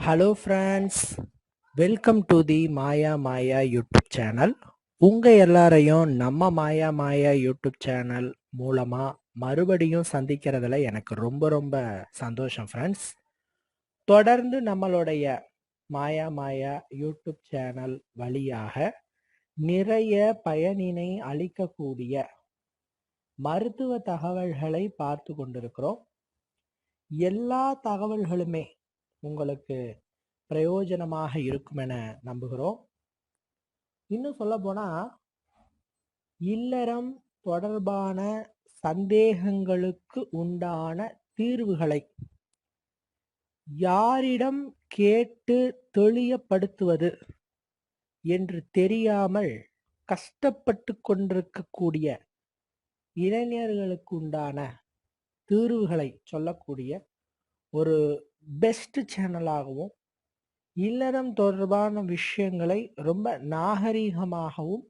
Hello friends welcome to the Maya Maya YouTube channel உங்கள் எல்லாரையும் நம்ம மாயா மாயா யூடியூப் சேனல் மூலமாக மறுபடியும் சந்திக்கிறதுல எனக்கு ரொம்ப ரொம்ப சந்தோஷம் ஃப்ரெண்ட்ஸ் தொடர்ந்து நம்மளுடைய மாயா மாயா யூடியூப் சேனல் வழியாக நிறைய பயனினை அளிக்கக்கூடிய மருத்துவ தகவல்களை பார்த்து கொண்டிருக்கிறோம். எல்லா தகவல்களுமே உங்களுக்கு பிரயோஜனமாக இருக்கும் என நம்புகிறோம். இன்னும் சொல்ல போனா இல்லறம் தொடர்பான சந்தேகங்களுக்கு உண்டான தீர்வுகளை யாரிடம் கேட்டு தெளியப்படுத்துவது என்று தெரியாமல் கஷ்டப்பட்டு கொண்டிருக்கக்கூடிய இளைஞர்களுக்கு உண்டான தீர்வுகளை சொல்லக்கூடிய ஒரு பெஸ்ட் சேனலாகவும் இல்லறம் தொடர்பான விஷயங்களை ரொம்ப நாகரீகமாகவும்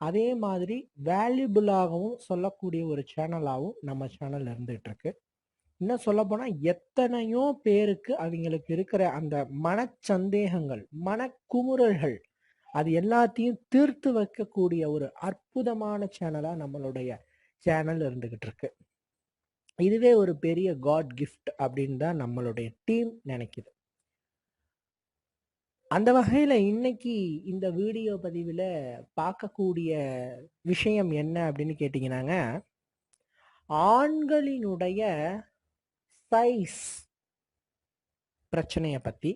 அதே மாதிரி வேல்யூபிளாகவும் சொல்லக்கூடிய ஒரு சேனலாகவும் நம்ம சேனல் இருந்துகிட்டு இருக்கு இன்னும் சொல்ல போனால் எத்தனையோ பேருக்கு அவங்களுக்கு இருக்கிற அந்த மனச்சந்தேகங்கள் மனக்குமுறல்கள் அது எல்லாத்தையும் தீர்த்து வைக்கக்கூடிய ஒரு அற்புதமான சேனலாக நம்மளுடைய சேனல் இருந்துக்கிட்டு இருக்கு இதுவே ஒரு பெரிய காட் கிஃப்ட் அப்படின்னு தான் நம்மளுடைய டீம் நினைக்குது. அந்த வகையில் இன்னைக்கு இந்த வீடியோ பதிவில் பார்க்கக்கூடிய விஷயம் என்ன அப்படின்னு கேட்டிங்கன்னாங்க ஆண்களினுடைய சைஸ் பிரச்சனையை பற்றி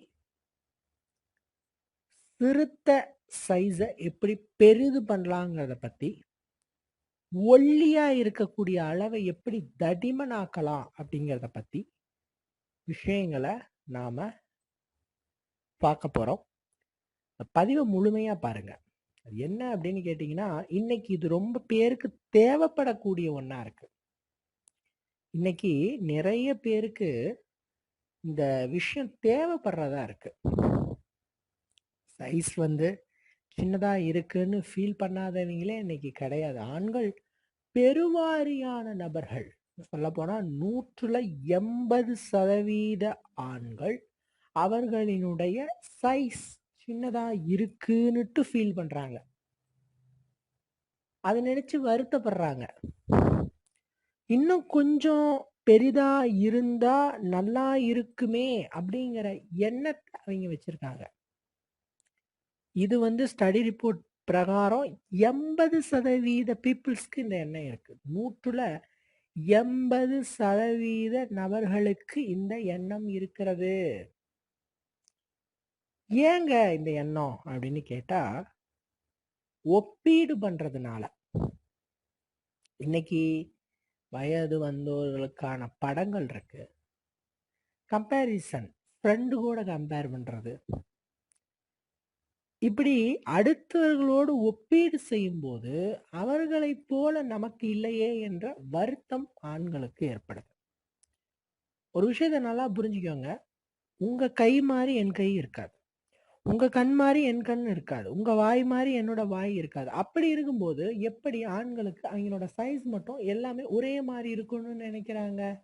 சிறுத்த சைஸை எப்படி பெரிது பண்ணலாங்கிறத பற்றி ஒல்லியா இருக்கக்கூடிய அளவை எப்படி தடிமனாக்கலாம் அப்படிங்கிறத பத்தி விஷயங்களை நாம பார்க்க போறோம். பதிவை முழுமையா பாருங்க. அது என்ன அப்படின்னு கேட்டீங்கன்னா இன்னைக்கு இது ரொம்ப பேருக்கு தேவைப்படக்கூடிய ஒன்றா இருக்கு. இன்னைக்கு நிறைய பேருக்கு இந்த விஷயம் தேவைப்படுறதா இருக்கு. சைஸ் வந்து சின்னதா இருக்குன்னு ஃபீல் பண்ணாதவங்களே இன்னைக்கு கிடையாது. ஆண்கள் பெருவாரியான நபர்கள். சொல்ல போனா நூற்றுல எண்பது சதவீத ஆண்கள் அவர்களினுடைய சைஸ் சின்னதா இருக்குன்னுட்டு ஃபீல் பண்றாங்க. அதை நினைச்சு வருத்தப்படுறாங்க. இன்னும் கொஞ்சம் பெரிதா இருந்தா நல்லா இருக்குமே அப்படிங்கிற எண்ணத்தை அவங்க வச்சிருக்காங்க. இது வந்து ஸ்டடி ரிப்போர்ட் பிரகாரம் எண்பது சதவீத பீப்புள்ஸ்க்கு இந்த எண்ணம் இருக்கு. நூற்றுல எண்பது சதவீத நபர்களுக்கு இந்த எண்ணம் இருக்கிறது. ஏங்க இந்த எண்ணம் அப்படின்னு கேட்டா ஒப்பீடு பண்றதுனால. இன்னைக்கு வயது வந்தவர்களுக்கான படங்கள் இருக்கு. கம்பேரிசன் ஃப்ரெண்டு கூட கம்பேர் பண்றது. இப்படி அடுத்தவர்களோடு ஒப்பீடு செய்யும்போது அவர்களைப் போல நமக்கு இல்லையே என்ற வருத்தம் ஆண்களுக்கு ஏற்படுது. ஒரு விஷயத்த நல்லா புரிஞ்சுக்கோங்க. உங்க கை மாதிரி என் கை இருக்காது. உங்க கண் மாதிரி என் கண் இருக்காது. உங்க வாய் மாதிரி என்னோட வாய் இருக்காது. அப்படி இருக்கும்போது எப்படி ஆண்களுக்கு அவங்களோட சைஸ் மட்டும் எல்லாமே ஒரே மாதிரி இருக்கணும்னு நினைக்கிறாங்க?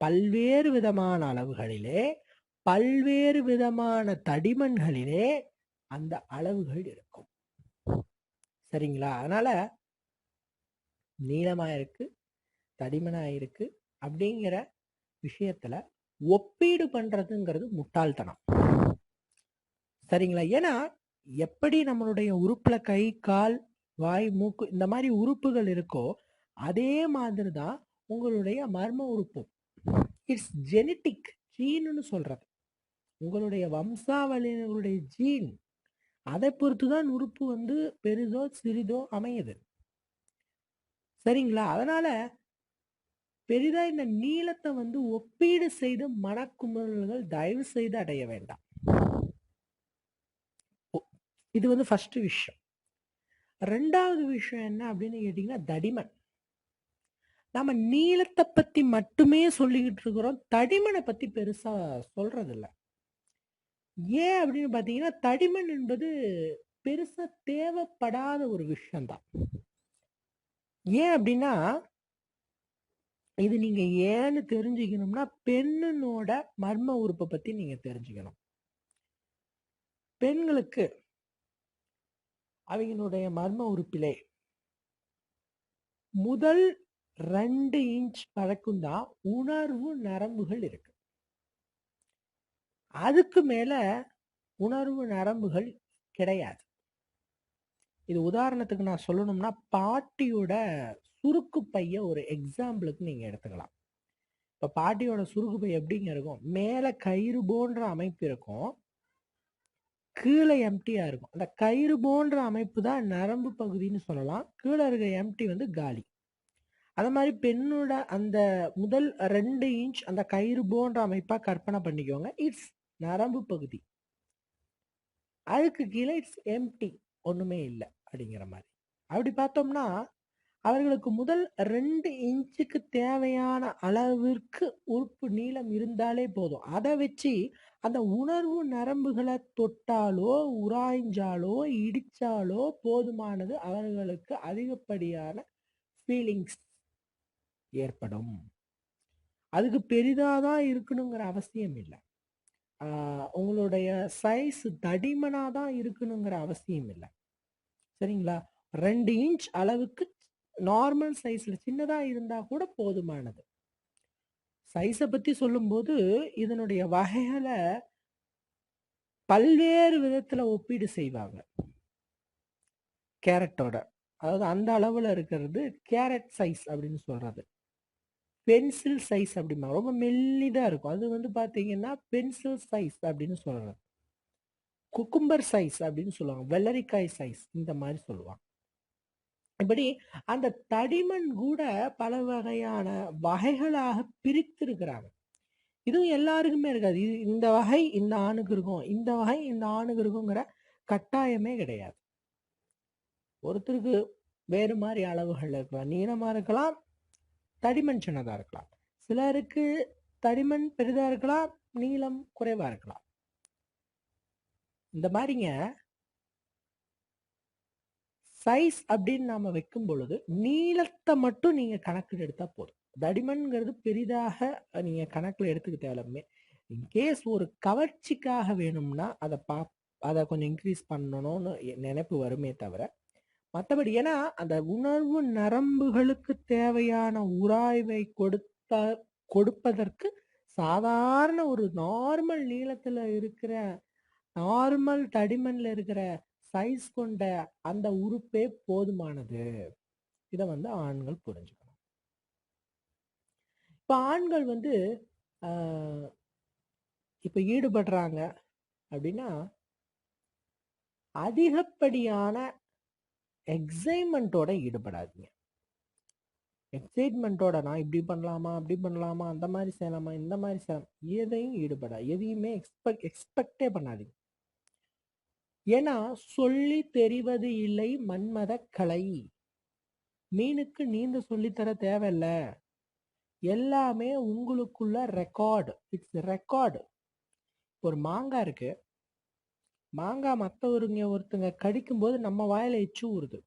பல்வேறு விதமான அளவுகளிலே பல்வேறு விதமான தடிமன்களிலே அந்த அளவுகள் இருக்கும். சரிங்களா? அதனால நீளமா இருக்கு தடிமனா இருக்கு அப்படிங்கிற விஷயத்துல ஒப்பீடு பண்றதுங்கிறது முட்டாள்தனம். சரிங்களா? ஏன்னா எப்படி நம்மளுடைய உறுப்புல கை கால் வாய் மூக்கு இந்த மாதிரி உறுப்புகள் இருக்கோ அதே மாதிரி தான் உங்களுடைய மர்ம உறுப்பு. இட்ஸ் ஜெனட்டிக் ஜீன்னு சொல்றது. உங்களுடைய வம்சாவளியினுடைய ஜீன் அதை பொறுத்து தான் உறுப்பு வந்து பெரிதோ சிறிதோ அமையுது. சரிங்களா? அதனால பெரிதா இந்த நீளத்தை வந்து ஒப்பீடு செய்து மனக்குமுறல்கள் தயவு செய்து அடைய வேண்டாம். இது வந்து ஃபர்ஸ்ட் விஷயம். ரெண்டாவது விஷயம் என்ன அப்படின்னு கேட்டீங்கன்னா தடிமன். நம்ம நீளத்தை பத்தி மட்டுமே சொல்லிக்கிட்டு இருக்கிறோம். தடிமனை பத்தி பெருசா சொல்றது இல்லை ஏன் அப்படின்னு பார்த்தீங்கன்னா தடிமன் என்பது பெருசா தேவைப்படாத ஒரு விஷயம்தான். ஏன் அப்படின்னா இது நீங்க ஏன்னு தெரிஞ்சுக்கணும்னா பெண்ணினோட மர்ம உறுப்பை பத்தி நீங்க தெரிஞ்சுக்கணும். பெண்களுக்கு அவங்களுடைய மர்ம உறுப்பிலே முதல் ரெண்டு இன்ச் வரைக்கும் தான் உணர்வு நரம்புகள் இருக்கு. அதுக்கு மேல உணர்வு நரம்புகள் கிடையாது. இது உதாரணத்துக்கு நான் சொல்லணும்னா பாட்டியோட சுருக்கு பைய ஒரு எக்ஸாம்பிளுக்கு நீங்க எடுத்துக்கலாம். இப்ப பாட்டியோட சுருக்கு பை எப்படிங்க இருக்கும்? மேல கயிறு போன்ற அமைப்பு இருக்கும். கீழே எம்டியா இருக்கும். அந்த கயிறு போன்ற அமைப்பு தான் நரம்பு பகுதின்னு சொல்லலாம். கீழே இருக்கிற எம்டி வந்து காலி. அது மாதிரி பெண்ணோட அந்த முதல் ரெண்டு இன்ச் அந்த கயிறு போன்ற அமைப்பாக கற்பனை பண்ணிக்கோங்க. இட்ஸ் நரம்பு பகுதி. அதுக்கு கீழே இட்ஸ் எம்டி ஒன்றுமே இல்லை அப்படிங்கிற மாதிரி. அப்படி பார்த்தோம்னா அவர்களுக்கு முதல் ரெண்டு இன்ச்சுக்கு தேவையான அளவிற்கு உறுப்பு நீளம் இருந்தாலே போதும். அதை வச்சு அந்த உணர்வு நரம்புகளை தொட்டாலோ உராய்ஞ்சாலோ இடிச்சாலோ போதுமானது அவர்களுக்கு அதிகப்படியான ஃபீலிங்ஸ் ஏற்படும். அதுக்கு பெரிதாக தான் இருக்கணுங்கிற அவசியம் இல்லை. உங்களுடைய சைஸ் தடிமனாக தான் இருக்கணுங்கிற அவசியம் இல்லை. சரிங்களா? ரெண்டு இன்ச் அளவுக்கு நார்மல் சைஸில் சின்னதாக இருந்தால் கூட போதுமானது. சைஸை பற்றி சொல்லும்போது இதனுடைய வகைகளை பல்வேறு விதத்தில் ஒப்பீடு செய்வாங்க. கேரட்டோட அதாவது அந்த அளவில் இருக்கிறது கேரட் சைஸ் அப்படின்னு சொல்கிறது பென்சில் சைஸ் அப்படிமா ரொம்ப மெல்லிதாக இருக்கும். அது வந்து பார்த்தீங்கன்னா பென்சில் சைஸ் அப்படின்னு சொல்கிறாங்க குக்கும்பர் சைஸ் அப்படின்னு சொல்லுவாங்க. வெள்ளரிக்காய் சைஸ் இந்த மாதிரி சொல்லுவாங்க. இப்படி அந்த தடிமன் கூட பல வகையான வகைகளாக பிரித்திருக்கிறாங்க. இதுவும் எல்லாருக்குமே இருக்காது. இது இந்த வகை இந்த ஆணுக்கு இருக்கும் இந்த வகை இந்த ஆணுக்கு இருக்குங்கிற கட்டாயமே கிடையாது. ஒருத்தருக்கு வேறு மாதிரி அளவுகள் இருக்கலாம் நீளமாக இருக்கலாம் தடிமன் சின்னதாக இருக்கலாம். சிலருக்கு தடிமன் பெரிதா இருக்கலாம் நீளம் குறைவாக இருக்கலாம். இந்த மாதிரிங்க சைஸ் அப்படின்னு நாம வைக்கும் பொழுது நீளத்தை மட்டும் நீங்கள் கணக்கில் எடுத்தால் போதும். தடிமன்கிறது பெரிதாக நீங்க கணக்கில் எடுத்துக்க தேவையில்லாமே இன்கேஸ் ஒரு கவர்ச்சிக்காக வேணும்னா அதை பா அதை கொஞ்சம் இன்க்ரீஸ் பண்ணணும்னு நினைப்பு வருமே தவிர மற்றபடி ஏன்னா அந்த உணர்வு நரம்புகளுக்கு தேவையான உராய்வை கொடுத்த கொடுப்பதற்கு சாதாரண ஒரு நார்மல் நீளத்துல இருக்கிற நார்மல் தடிமன்ல இருக்கிற சைஸ் கொண்ட அந்த உறுப்பே போதுமானது. இதை வந்து ஆண்கள் புரிஞ்சுக்கணும். இப்போ ஆண்கள் வந்து இப்போ ஈடுபடுறாங்க அப்படின்னா அதிகப்படியான எக்ஸைட்மெண்ட்டோட ஈடுபடாதீங்க. எக்ஸைட்மெண்ட்டோட நான் இப்படி பண்ணலாமா அப்படி பண்ணலாமா அந்த மாதிரி செய்யலாமா இந்த மாதிரி செய்யலாம் எதையும் ஈடுபடா எதையுமே எக்ஸ்பெக்ட் எக்ஸ்பெக்டே பண்ணாதீங்க. ஏன்னா சொல்லி தெரிவது இல்லை மன்மத கலை. மீனுக்கு நீந்த சொல்லித்தர தேவையில்ல. எல்லாமே உங்களுக்குள்ள ரெக்கார்டு இட்ஸ் ரெக்கார்டு ஒரு மாங்காய் இருக்கு. மாங்காய் மற்றவருங்க ஒருத்தங்க கடிக்கும்போது நம்ம வாயில் எச்சு ஊறுது.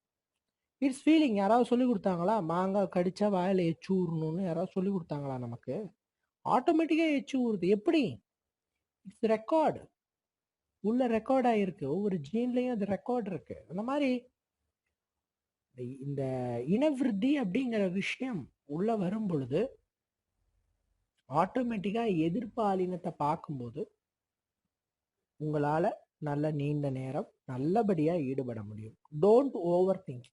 இட்ஸ் ஃபீலிங் யாராவது சொல்லி கொடுத்தாங்களா? மாங்காய் கடிச்சா வாயில் எச்சு ஊறணும்னு யாராவது சொல்லி கொடுத்தாங்களா நமக்கு? ஆட்டோமேட்டிக்காக எச்சு ஊறுது. எப்படி? இட்ஸ் ரெக்கார்டு உள்ள ரெக்கார்ட் ஆகிருக்கு ஒவ்வொரு ஜீன்லேயும் அது ரெக்கார்ட் இருக்கு. அந்த மாதிரி இந்த- இனவிருத்தி அப்படிங்கிற விஷயம் உள்ள வரும் பொழுது ஆட்டோமேட்டிக்காக எதிர்பாலினத்தை பார்க்கும்போது உங்களால் நல்ல நீண்ட நேரம் நல்லபடியாக ஈடுபட முடியும். டோன்ட் ஓவர் திங்க்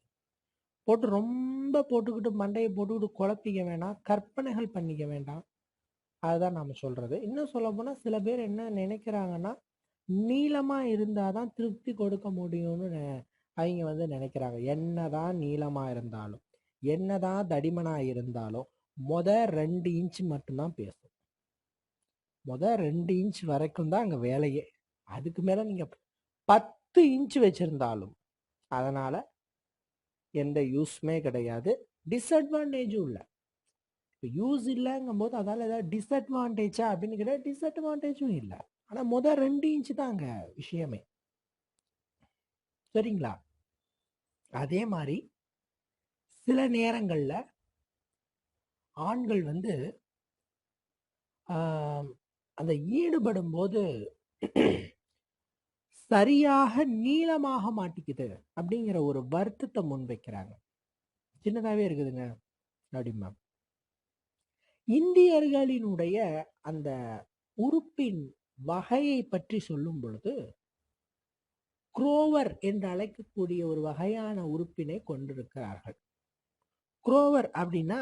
போட்டு ரொம்ப போட்டுக்கிட்டு மண்டையை போட்டுக்கிட்டு குழப்பிக்க வேண்டாம் கற்பனைகள் பண்ணிக்க வேண்டாம். அதுதான் நாம் சொல்கிறது இன்னும் சொல்ல போனால் சில பேர் என்ன நினைக்கிறாங்கன்னா நீளமாக இருந்தால் தான் திருப்தி கொடுக்க முடியும்னு நெ- அவங்க வந்து நினைக்கிறாங்க. என்ன தான் நீளமாக இருந்தாலும் என்னதான் தடிமனாக இருந்தாலும் முத ரெண்டு இன்ச் மட்டும்தான் பேசும். முத ரெண்டு இன்ச் வரைக்கும் தான் அங்கே வேலையே அதுக்கு மேலே நீங்கள் பத்து இன்ச் வச்சுருந்தாலும் அதனால் எந்த யூஸ்மே கிடையாது. டிஸ்அட்வான்டேஜும் இல்லை. இப்போ யூஸ் இல்லைங்கும் போது அதால் ஏதாவது டிஸ்அட்வான்டேஜா அப்படின்னு கேட்டால் டிஸ்அட்வான்டேஜும் இல்லை. ஆனால் முத ரெண்டு இன்ச் தாங்க விஷயமே. சரிங்களா? அதே மாதிரி சில நேரங்களில் ஆண்கள் வந்து அந்த ஈடுபடும் போது சரியாக நீளமாக மாட்டிக்குது அப்படிங்கிற ஒரு வருத்தத்தை முன்வைக்கிறாங்க. சின்னதாகவே இருக்குதுங்க அப்படிமா இந்தியர்களினுடைய அந்த உறுப்பின் வகையை பற்றி சொல்லும் பொழுது குரோவர் என்று அழைக்கக்கூடிய ஒரு வகையான உறுப்பினை கொண்டிருக்கிறார்கள். குரோவர் அப்படின்னா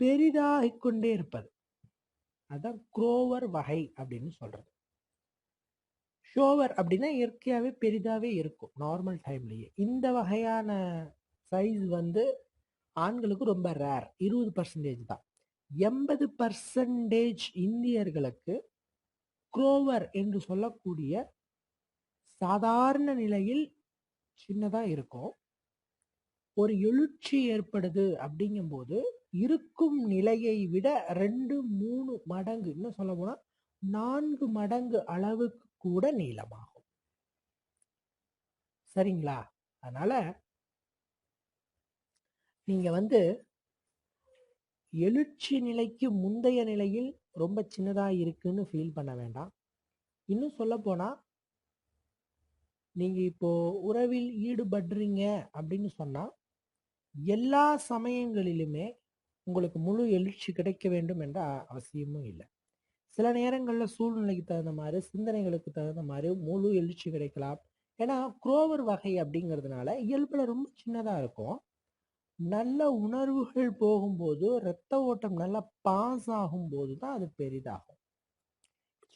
பெரிதாகிக் கொண்டே இருப்பது. அதான் குரோவர் வகை அப்படின்னு சொல்றது. ஷோவர் அப்படின்னா இயற்கையாகவே பெரிதாகவே இருக்கும் நார்மல் டைம்லேயே இந்த வகையான சைஸ் வந்து ஆண்களுக்கு ரொம்ப ரேர் இருபது பர்சன்டேஜ் தான். எண்பது பர்சன்டேஜ் இந்தியர்களுக்கு குரோவர் என்று சொல்லக்கூடிய சாதாரண நிலையில் சின்னதாக இருக்கும். ஒரு எழுச்சி ஏற்படுது அப்படிங்கும்போது இருக்கும் நிலையை விட ரெண்டு மூணு மடங்கு இன்னும் சொல்ல போனால் நான்கு மடங்கு அளவுக்கு கூட நீளமாகும். சரிங்களா? அதனால நீங்க வந்து எழுச்சி நிலைக்கு முந்தைய நிலையில் ரொம்ப சின்னதா இருக்குன்னு ஃபீல் பண்ண வேண்டாம். இன்னும் சொல்ல போனா நீங்க இப்போ உறவில் ஈடுபடுறீங்க அப்படின்னு சொன்னா எல்லா சமயங்களிலுமே உங்களுக்கு முழு எழுச்சி கிடைக்க வேண்டும் என்ற அவசியமும் இல்லை. சில நேரங்களில் சூழ்நிலைக்கு தகுந்த மாதிரி சிந்தனைகளுக்கு தகுந்த மாதிரி முழு எழுச்சி கிடைக்கலாம். ஏன்னா குரோவர் வகை அப்படிங்கிறதுனால இயல்பில் ரொம்ப சின்னதாக இருக்கும். நல்ல உணர்வுகள் போகும்போது ரத்த ஓட்டம் நல்லா பாஸ் ஆகும்போது தான் அது பெரிதாகும்.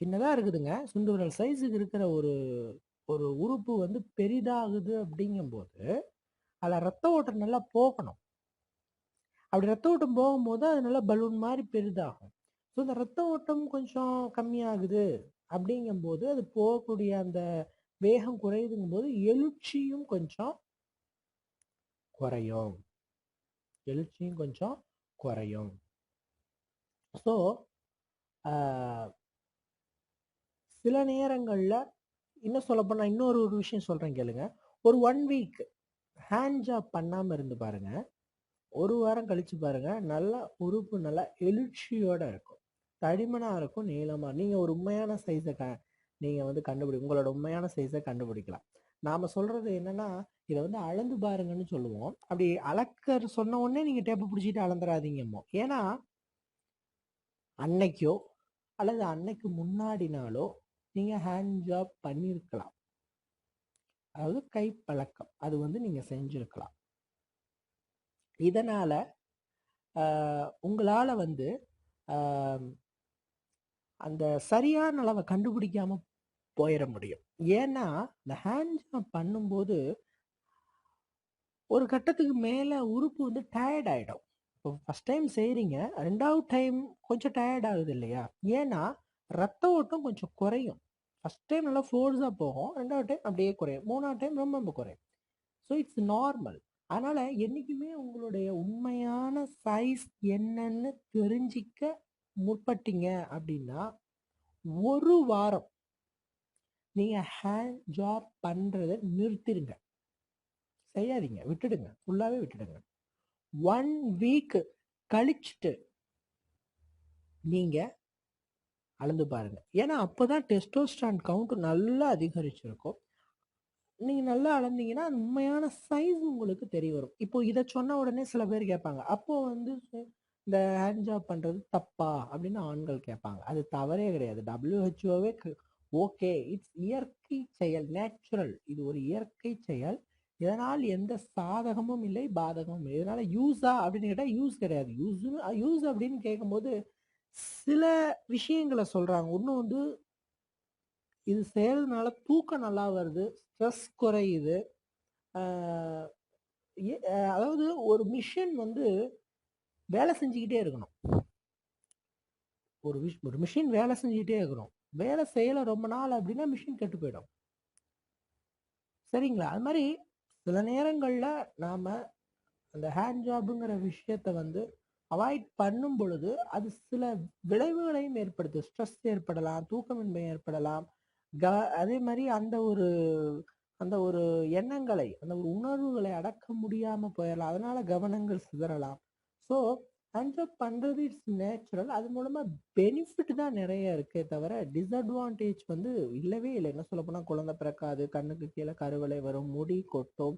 சின்னதாக இருக்குதுங்க. சுண்டுவிரல் சைஸுக்கு இருக்கிற ஒரு ஒரு உறுப்பு வந்து பெரிதாகுது அப்படிங்கும்போது அதில் ரத்த ஓட்டம் நல்லா போகணும். அப்படி ரத்த ஓட்டம் போகும்போது அது நல்லா பலூன் மாதிரி பெரிதாகும். ஸோ இந்த ரத்த ஓட்டம் கொஞ்சம் கம்மியாகுது அப்படிங்கும்போது அது போகக்கூடிய அந்த வேகம் குறையுதுங்கும் போது எழுச்சியும் கொஞ்சம் குறையும். எழுச்சியும் கொஞ்சம் குறையும். ஸோ சில நேரங்களில் இன்னும் சொல்லப்போனால் இன்னொரு ஒரு விஷயம் சொல்கிறேன் கேளுங்க. ஒரு ஒன் வீக் ஹேண்ட் ஜாப் பண்ணாமல் இருந்து பாருங்கள் ஒரு வாரம் கழிச்சு பாருங்கள் நல்லா உறுப்பு நல்லா எழுச்சியோடு இருக்கும். தடிமனாக இருக்கும் நீளமாக நீங்கள் ஒரு உண்மையான சைஸை க நீங்கள் வந்து கண்டுபிடி உங்களோட உண்மையான சைஸை கண்டுபிடிக்கலாம். நாம் சொல்கிறது என்னென்னா இதை வந்து அளந்து பாருங்கன்னு சொல்லுவோம். அப்படி அளக்கர் சொன்ன உடனே நீங்கள் டேப்பை பிடிச்சிட்டு அளந்துடாதீங்கம்மோ ஏன்னா அன்னைக்கோ அல்லது அன்னைக்கு முன்னாடினாலோ நீங்கள் ஹேண்ட் ஜாப் பண்ணியிருக்கலாம் அதாவது கை பழக்கம் அது வந்து நீங்கள் செஞ்சுருக்கலாம். இதனால் உங்களால் வந்து அந்த சரியான அளவை கண்டுபிடிக்காம போயிட முடியும். ஏன்னா இந்த ஹேண்ட் ஜாப் பண்ணும்போது ஒரு கட்டத்துக்கு மேலே உறுப்பு வந்து டயர்ட் ஆகிடும் இப்போ ஃபஸ்ட் டைம் செய்கிறீங்க ரெண்டாவது டைம் கொஞ்சம் டயர்ட் ஆகுது இல்லையா? ஏன்னா ரத்த ஓட்டம் கொஞ்சம் குறையும். ஃபஸ்ட் டைம் நல்லா ஃபோர்ஸாக போகும் ரெண்டாவது டைம் அப்படியே குறையும். மூணாவது டைம் ரொம்ப ரொம்ப குறையும். ஸோ இட்ஸ் நார்மல் அதனால் என்றைக்குமே உங்களுடைய உண்மையான சைஸ் என்னன்னு தெரிஞ்சிக்க முற்பட்டீங்க அப்படின்னா ஒரு வாரம் நீங்கள் ஹேண்ட் ஜாப் பண்ணுறதை நிறுத்திடுங்க செய்யாதீங்க. விட்டுடுங்க. ஃபுல்லாகவே விட்டுடுங்க. ஒன் வீக் கழிச்சுட்டு நீங்கள் அளந்து பாருங்க. ஏன்னா அப்போ தான் டெஸ்டோஸ்டான் கவுண்ட் நல்லா அதிகரிச்சிருக்கும். நீங்கள் நல்லா அளந்தீங்கன்னா அது உண்மையான சைஸ் உங்களுக்கு தெரிய வரும். இப்போ இதை சொன்ன உடனே சில பேர் கேட்பாங்க. அப்போது வந்து இந்த ஹேண்ட் ஜாப் பண்ணுறது தப்பா அப்படின்னு ஆண்கள் கேட்பாங்க. அது தவறே கிடையாது. டபிள்யூஹெச்ஓவே ஓகே இட்ஸ் இயற்கை செயல் நேச்சுரல் இது ஒரு இயற்கை செயல். இதனால் எந்த சாதகமும் இல்லை பாதகமும் இல்லை. இதனால யூஸா அப்படின்னு கேட்டால் யூஸ் கிடையாது. யூஸ் யூஸ் அப்படின்னு கேட்கும்போது சில விஷயங்களை சொல்றாங்க. இன்னும் வந்து இது செய்யறதுனால தூக்கம் நல்லா வருது ஸ்ட்ரெஸ் குறையுது. அதாவது ஒரு மிஷின் வந்து வேலை செஞ்சுக்கிட்டே இருக்கணும். ஒரு விஷ் ஒரு மிஷின் வேலை செஞ்சுக்கிட்டே இருக்கணும். வேலை செய்யல ரொம்ப நாள் அப்படின்னா மிஷின் கெட்டு போயிடும். சரிங்களா? அது மாதிரி சில நேரங்களில் நாம் அந்த ஹேண்ட் ஜாபுங்கிற விஷயத்த வந்து அவாய்ட் பண்ணும் பொழுது அது சில விளைவுகளையும் ஏற்படுத்து. ஸ்ட்ரெஸ் ஏற்படலாம் தூக்கமின்மை ஏற்படலாம். க அதே மாதிரி அந்த ஒரு அந்த ஒரு எண்ணங்களை அந்த ஒரு உணர்வுகளை அடக்க முடியாமல் போயிடலாம். அதனால கவனங்கள் சிதறலாம். ஸோ ஹேண்ட் பண்ணுறது இட்ஸ் நேச்சுரல் அது மூலமாக பெனிஃபிட் தான் நிறைய இருக்கே தவிர டிஸ்அட்வான்டேஜ் வந்து இல்லவே இல்லை. என்ன சொல்ல போனால் குழந்தை பிறக்காது கண்ணுக்கு கீழே கருவளை வரும் முடி கொட்டும்.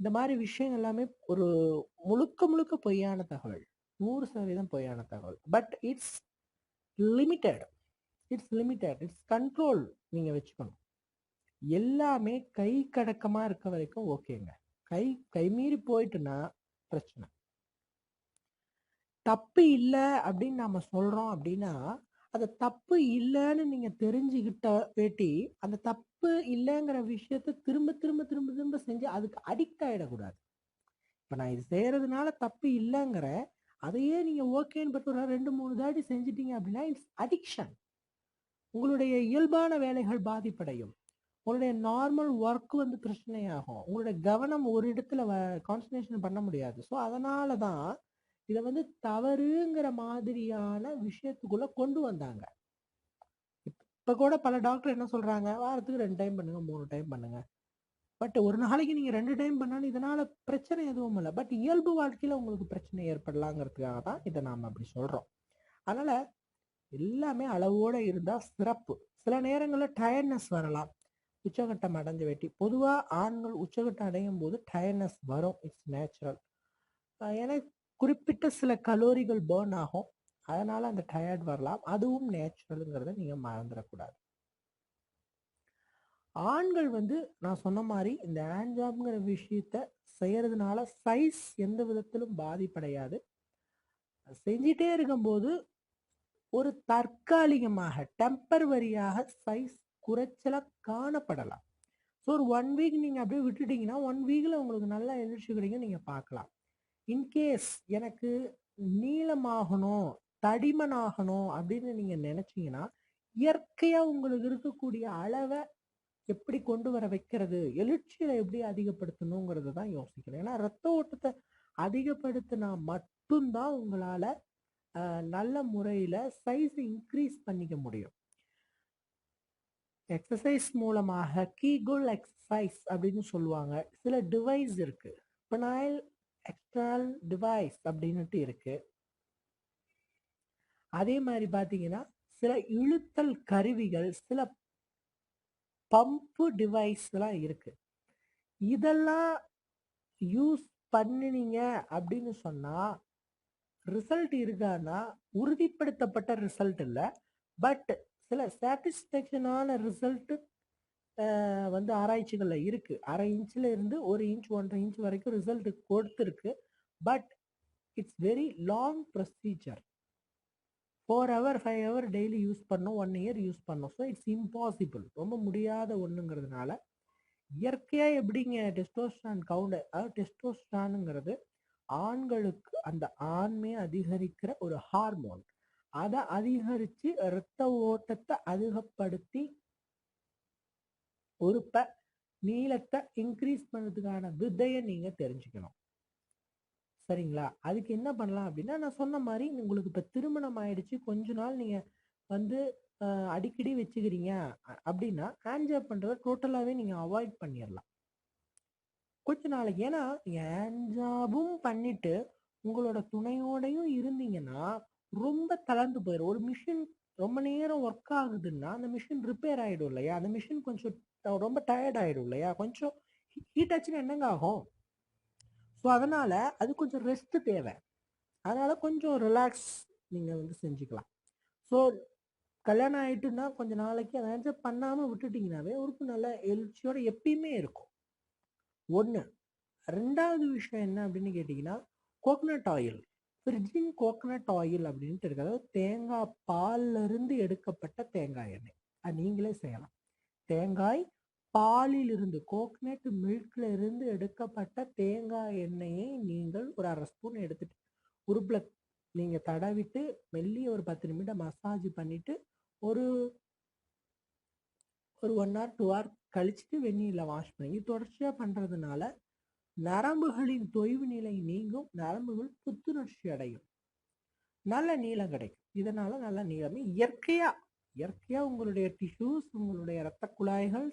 இந்த மாதிரி விஷயம் எல்லாமே ஒரு முழுக்க முழுக்க பொய்யான தகவல். நூறு சதவீதம் பொய்யான தகவல். But it's limited it's limited it's control நீங்கள் வச்சுக்கணும். எல்லாமே கை கடக்கமாக இருக்க வரைக்கும் ஓகேங்க கை கைமீறி போயிட்டுனா பிரச்சனை. தப்பு இல்லை அப்படின்னு நாம சொல்றோம் அப்படின்னா அது தப்பு இல்லைன்னு நீங்க தெரிஞ்சுக்கிட்ட வேட்டி அந்த தப்பு இல்லைங்கிற விஷயத்த திரும்ப திரும்ப திரும்ப திரும்ப செஞ்சு அதுக்கு அடிக்ட் ஆயிடக்கூடாது. இப்ப நான் இது செய்யறதுனால தப்பு இல்லைங்கிற அதையே நீங்க ஓகேன்னு பட்டு ஒரு ரெண்டு மூணு தாட்டி செஞ்சிட்டீங்க அப்படின்னா இட்ஸ் அடிக்ஷன் உங்களுடைய இயல்பான வேலைகள் பாதிப்படையும். உங்களுடைய நார்மல் ஒர்க் வந்து பிரச்சனையாகும். உங்களுடைய கவனம் ஒரு இடத்துல கான்சன்ட்ரேஷன் பண்ண முடியாது. ஸோ அதனால தான் இதை வந்து தவறுங்கிற மாதிரியான விஷயத்துக்குள்ள கொண்டு வந்தாங்க. இப்ப கூட பல டாக்டர் என்ன சொல்றாங்க வாரத்துக்கு ரெண்டு டைம் பண்ணுங்க மூணு டைம் பண்ணுங்க. பட் ஒரு நாளைக்கு நீங்க ரெண்டு டைம் பண்ணாலும் இதனால பிரச்சனை எதுவும் இல்லை. பட் இயல்பு வாழ்க்கையில உங்களுக்கு பிரச்சனை ஏற்படலாங்கிறதுக்காக தான் இதை நாம அப்படி சொல்றோம். அதனால எல்லாமே அளவோட இருந்தா சிறப்பு. சில நேரங்களில் டயர்ட்னஸ் வரலாம். உச்சகட்டம் அடைஞ்ச வெட்டி. பொதுவாக ஆண்கள் உச்சகட்டம் அடையும் போது டயர்ட்னஸ் வரும் இட்ஸ் நேச்சுரல் ஏன்னா குறிப்பிட்ட சில கலோரிகள் பேர்ன் ஆகும். அதனால் அந்த டயர்ட் வரலாம். அதுவும் நேச்சுரலுங்கிறத நீங்கள் மறந்துடக்கூடாது. ஆண்கள் வந்து நான் சொன்ன மாதிரி இந்த ஹேண்ட்ஜாப்ங்கிற விஷயத்த செய்கிறதுனால சைஸ் எந்த விதத்திலும் பாதிப்படையாது. செஞ்சிட்டே இருக்கும்போது ஒரு தற்காலிகமாக டெம்பரவரியாக சைஸ் குறைச்சலாக காணப்படலாம். ஸோ ஒரு ஒன் வீக் நீங்கள் அப்படியே விட்டுட்டீங்கன்னா ஒன் வீக்கில் உங்களுக்கு நல்லா எழுச்சி கிடைக்கும் நீங்கள் பார்க்கலாம். இன்கேஸ் எனக்கு நீளமாகணும் தடிமனாகணும் அப்படின்னு நீங்க நினைச்சீங்கன்னா இயற்கையா உங்களுக்கு இருக்கக்கூடிய அளவை எப்படி கொண்டு வர வைக்கிறது எழுச்சியில எப்படி அதிகப்படுத்தணுங்கிறத தான் யோசிக்கணும். ஏன்னா ரத்த ஓட்டத்தை அதிகப்படுத்தினா மட்டும்தான் உங்களால நல்ல முறையில சைஸ் இன்க்ரீஸ் பண்ணிக்க முடியும். எக்ஸசைஸ் மூலமாக கீகுல் எக்ஸசைஸ் அப்படின்னு சொல்லுவாங்க. சில டிவைஸ் இருக்கு. நான் எக்ஸ்ட்ரல் டிவைஸ் அப்படின்னுட்டு இருக்கு. அதே மாதிரி பார்த்தீங்கன்னா சில இழுத்தல் கருவிகள் சில பம்பு டிவைஸ்லாம் இருக்கு. இதெல்லாம் யூஸ் பண்ணினீங்க அப்படின்னு சொன்னா ரிசல்ட் இருக்கான்னா உறுதிப்படுத்தப்பட்ட ரிசல்ட் இல்லை. பட் சில சாட்டிஸ்ஃபேக்ஷனான ரிசல்ட்டு வந்து ஆராய்ச்சிகளில் இருக்குது அரை இன்ச்சில் இருந்து ஒரு இன்ச் ஒன்றரை இன்ச் வரைக்கும் ரிசல்ட் கொடுத்துருக்கு. But it's very long procedure four hour five hour daily use பண்ணோம். ஒன் இயர் யூஸ் பண்ணோம். ஸோ இட்ஸ் இம்பாசிபிள் ரொம்ப முடியாத ஒன்றுங்கிறதுனால இயற்கையாக எப்படிங்க டெஸ்டோஸ்டான் கவுண்டர் அதாவது டெஸ்டோஸ்டானுங்கிறது ஆண்களுக்கு அந்த ஆண்மையை அதிகரிக்கிற ஒரு ஹார்மோன் அதை அதிகரித்து இரத்த ஓட்டத்தை அதிகப்படுத்தி உறுப்பை நீளத்தை இன்க்ரீஸ் பண்ணுறதுக்கான வித்தையை நீங்கள் தெரிஞ்சுக்கணும். சரிங்களா? அதுக்கு என்ன பண்ணலாம் அப்படின்னா நான் சொன்ன மாதிரி உங்களுக்கு இப்போ திருமணம் ஆயிடுச்சு கொஞ்ச நாள் நீங்கள் வந்து அடிக்கடி வச்சுக்கிறீங்க அ- அப்படின்னா ஹேண்ட்ஜாப் பண்ணுறத டோட்டலாகவே நீங்கள் அவாய்ட் பண்ணிடலாம் கொஞ்ச நாளைக்கு ஏன்னா ஹேண்ட்ஜாபும் ஜாபும் பண்ணிட்டு உங்களோட துணையோடையும் இருந்தீங்கன்னா ரொம்ப தளர்ந்து போயிடும் ஒரு மிஷின் ரொம்ப நேரம் ஒர்க் ஆகுதுன்னா அந்த மிஷின் ரிப்பேர் ஆகிடும் இல்லையா? அந்த மிஷின் கொஞ்சம் ரொம்ப டயர்ட் ஆகிடும் இல்லையா? கொஞ்சம் ஹீட் ஆச்சுன்னா என்னங்க ஆகும்? ஸோ அதனால அது கொஞ்சம் ரெஸ்ட் தேவை. அதனால கொஞ்சம் ரிலாக்ஸ் நீங்கள் வந்து செஞ்சுக்கலாம். ஸோ கல்யாணம் ஆயிட்டுன்னா கொஞ்ச நாளைக்கு அதை என்ஜாய் பண்ணாமல் விட்டுட்டிங்கனாவே உறுப்பு நல்ல எழுச்சியோட எப்பயுமே இருக்கும். ஒன்று ரெண்டாவது விஷயம் என்ன அப்படின்னு கேட்டிங்கன்னா coconut oil virgin coconut oil அப்படின்ட்டு இருக்கு. அதாவது தேங்காய் பால்லிருந்து எடுக்கப்பட்ட தேங்காய் எண்ணெய். அது நீங்களே செய்யலாம். தேங்காய் பாலிலிருந்து கோக்னட் மில்க்ல இருந்து எடுக்கப்பட்ட தேங்காய் எண்ணெயை நீங்கள் ஒரு அரை ஸ்பூன் எடுத்துட்டு உருப்பில் நீங்கள் தடவிட்டு மெல்லிய ஒரு பத்து நிமிடம் மசாஜ் பண்ணிட்டு ஒரு ஒரு ஒன் ஹவர் டூ ஹவர் கழிச்சுட்டு வெந்நீரில் வாஷ் பண்ணி தொடர்ச்சியாக பண்ணுறதுனால நரம்புகளின் தொய்வு நிலை நீங்கும் நரம்புகள் புத்துணர்ச்சி அடையும். நல்ல நீளம் கிடைக்கும். இதனால் நல்ல நீளமே இயற்கையாக இயற்கையாக உங்களுடைய டிஷ்யூஸ் உங்களுடைய இரத்த குழாய்கள்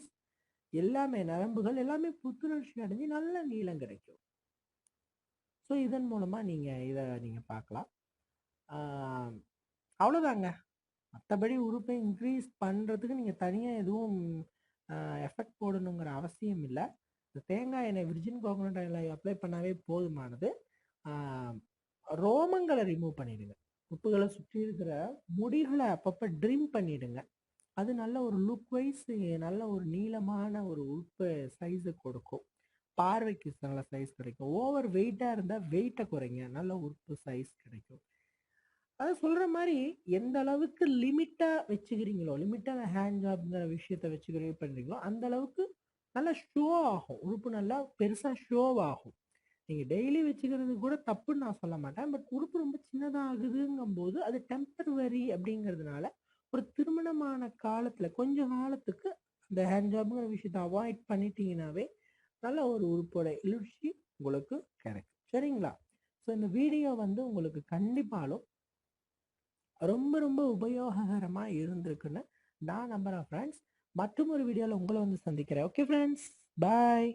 எல்லாமே நரம்புகள் எல்லாமே புத்துணர்ச்சி அடைஞ்சு நல்ல நீளம் கிடைக்கும். ஸோ இதன் மூலமாக நீங்கள் இதை நீங்கள் பார்க்கலாம். அவ்வளோதாங்க. மற்றபடி உறுப்பை இன்க்ரீஸ் பண்ணுறதுக்கு நீங்கள் தனியாக எதுவும் எஃபெக்ட் போடணுங்கிற அவசியம் இல்லை. இந்த தேங்காய் எண்ணெய் விர்ஜின் கோகோனட் ஆயில் அப்ளை பண்ணாவே போதுமானது. ரோமங்களை ரிமூவ் பண்ணிடுங்க. உப்புகளை சுற்றி இருக்கிற முடிகளை அப்பப்போ ட்ரிம் பண்ணிடுங்க. அது நல்ல ஒரு லுக் வைஸ் நல்ல ஒரு நீளமான ஒரு உறுப்பு சைஸை கொடுக்கும். பார்வைக்கு நல்ல சைஸ் கிடைக்கும். ஓவர் வெயிட்டாக இருந்தால் வெயிட்டை குறைங்க. நல்ல உறுப்பு சைஸ் கிடைக்கும். அது சொல்கிற மாதிரி எந்த அளவுக்கு லிமிட்டாக வச்சுக்கிறீங்களோ லிமிட்டான ஹேண்ட் ஜாப்ங்கிற விஷயத்த வச்சுக்கிறீங்க பண்ணுறீங்களோ அந்த அளவுக்கு நல்லா ஷோ ஆகும். உறுப்பு நல்லா பெருசாக ஷோ ஆகும். நீங்கள் டெய்லி வச்சுக்கிறது கூட தப்புன்னு நான் சொல்ல மாட்டேன். பட் உறுப்பு ரொம்ப சின்னதாகுதுங்கும்போது அது டெம்பரவரி அப்படிங்கிறதுனால ஒரு திருமணமான காலத்தில் கொஞ்ச காலத்துக்கு அந்த ஹேண்ட் ஜாப்ங்கிற விஷயத்தை அவாய்ட் பண்ணிட்டீங்கன்னாவே நல்ல ஒரு உறுப்போட எழுச்சி உங்களுக்கு கிடைக்கும். சரிங்களா? ஸோ இந்த வீடியோ வந்து உங்களுக்கு கண்டிப்பாலும் ரொம்ப ரொம்ப உபயோககரமாக இருந்திருக்குன்னு நான் நம்புகிறேன் ஃப்ரெண்ட்ஸ் மற்றும் ஒரு வீடியோவில் உங்களை வந்து சந்திக்கிறேன். Okay friends bye